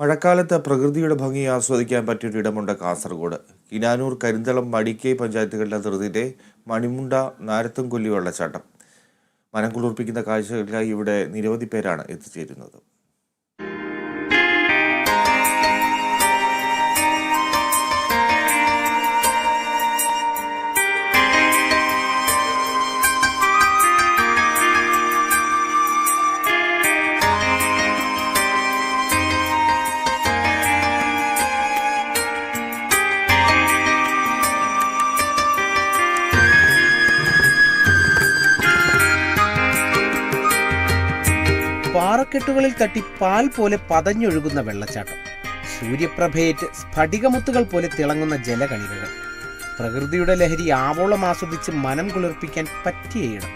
മഴക്കാലത്ത് പ്രകൃതിയുടെ ഭംഗി ആസ്വദിക്കാൻ പറ്റിയൊരിടമുണ്ട് കാസർഗോഡ്. കിനാനൂർ കരിന്തളം മടിക്കൈ പഞ്ചായത്തുകളുടെ അതിർത്തിയിലെ മണിമുണ്ട നാരത്തുംകൊല്ലി വെള്ളച്ചാട്ടം. മനം കുളിർപ്പിക്കുന്ന കാഴ്ചകൾക്കായി ഇവിടെ നിരവധി പേരാണ് എത്തിച്ചേരുന്നത്. പാറക്കെട്ടുകളിൽ തട്ടി പാൽ പോലെ പതഞ്ഞൊഴുകുന്ന വെള്ളച്ചാട്ടം. സൂര്യപ്രഭയേറ്റ് സ്ഫടികമുത്തുകൾ പോലെ തിളങ്ങുന്ന ജലകണികകൾ. പ്രകൃതിയുടെ ലഹരി ആവോളം ആസ്വദിച്ച് മനം കുളിർപ്പിക്കാൻ പറ്റിയ ഇടം.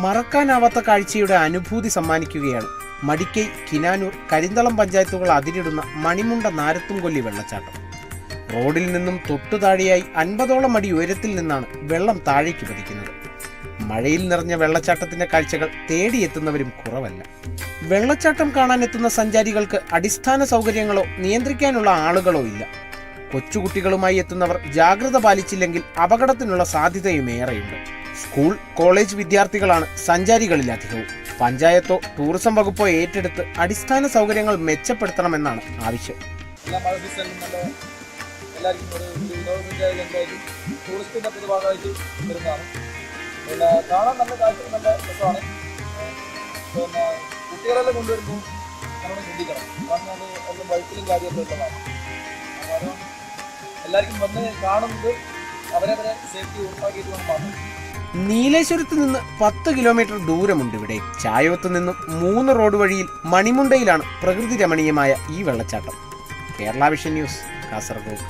മറക്കാനാവാത്ത കാഴ്ചയുടെ അനുഭൂതി സമ്മാനിക്കുകയാണ് മടിക്കൈ കിനാനൂർ കരിന്തളം പഞ്ചായത്തുകൾ അതിരിടുന്ന മണിമുണ്ട നാരത്തുംകൊല്ലി വെള്ളച്ചാട്ടം. റോഡിൽ നിന്നും തൊട്ടു താഴെയായി അൻപതോളം അടി ഉയരത്തിൽ നിന്നാണ് വെള്ളം താഴേക്ക് പതിക്കുന്നത്. മഴയിൽ നിറഞ്ഞ വെള്ളച്ചാട്ടത്തിന്റെ കാഴ്ചകൾ തേടിയെത്തുന്നവരും കുറവല്ല. വെള്ളച്ചാട്ടം കാണാനെത്തുന്ന സഞ്ചാരികൾക്ക് അടിസ്ഥാന സൗകര്യങ്ങളോ നിയന്ത്രിക്കാനുള്ള ആളുകളോ ഇല്ല. കൊച്ചുകുട്ടികളുമായി എത്തുന്നവർ ജാഗ്രത പാലിച്ചില്ലെങ്കിൽ അപകടത്തിനുള്ള സാധ്യതയും ഏറെയുണ്ട് സ്കൂൾ കോളേജ് വിദ്യാർത്ഥികളാണ് സഞ്ചാരികളിൽ അധികവും. പഞ്ചായത്തോ ടൂറിസം വകുപ്പോ ഏറ്റെടുത്ത് അടിസ്ഥാന സൗകര്യങ്ങൾ മെച്ചപ്പെടുത്തണമെന്നാണ് ആവശ്യം. എല്ലാവർക്കും ഒരു ടൂറിസ്റ്റിന്റെ ഒരു ഭാഗമായിട്ട് വരുന്നതാണ്. പിന്നെ കാണാൻ നല്ല കാഴ്ച കൊണ്ടുവരുമ്പോൾ നമ്മൾ ശ്രദ്ധിക്കണം. കാരണം എല്ലാം വഴുക്കലും കാര്യമൊക്കെ ഉള്ളതാണ്. എല്ലാവർക്കും വന്ന് കാണുന്നത്. അവരവരെ സേഫ്റ്റി ഉറപ്പാക്കിയിട്ട് മാത്രം. നീലേശ്വരത്ത് നിന്ന് പത്ത് കിലോമീറ്റർ ദൂരമുണ്ട് ഇവിടെ. ചായവത്ത് നിന്നും മൂന്ന് റോഡ് വഴിയിൽ മണിമുണ്ടയിലാണ് പ്രകൃതി രമണീയമായ ഈ വെള്ളച്ചാട്ടം. Kerala vision news Kasaragod.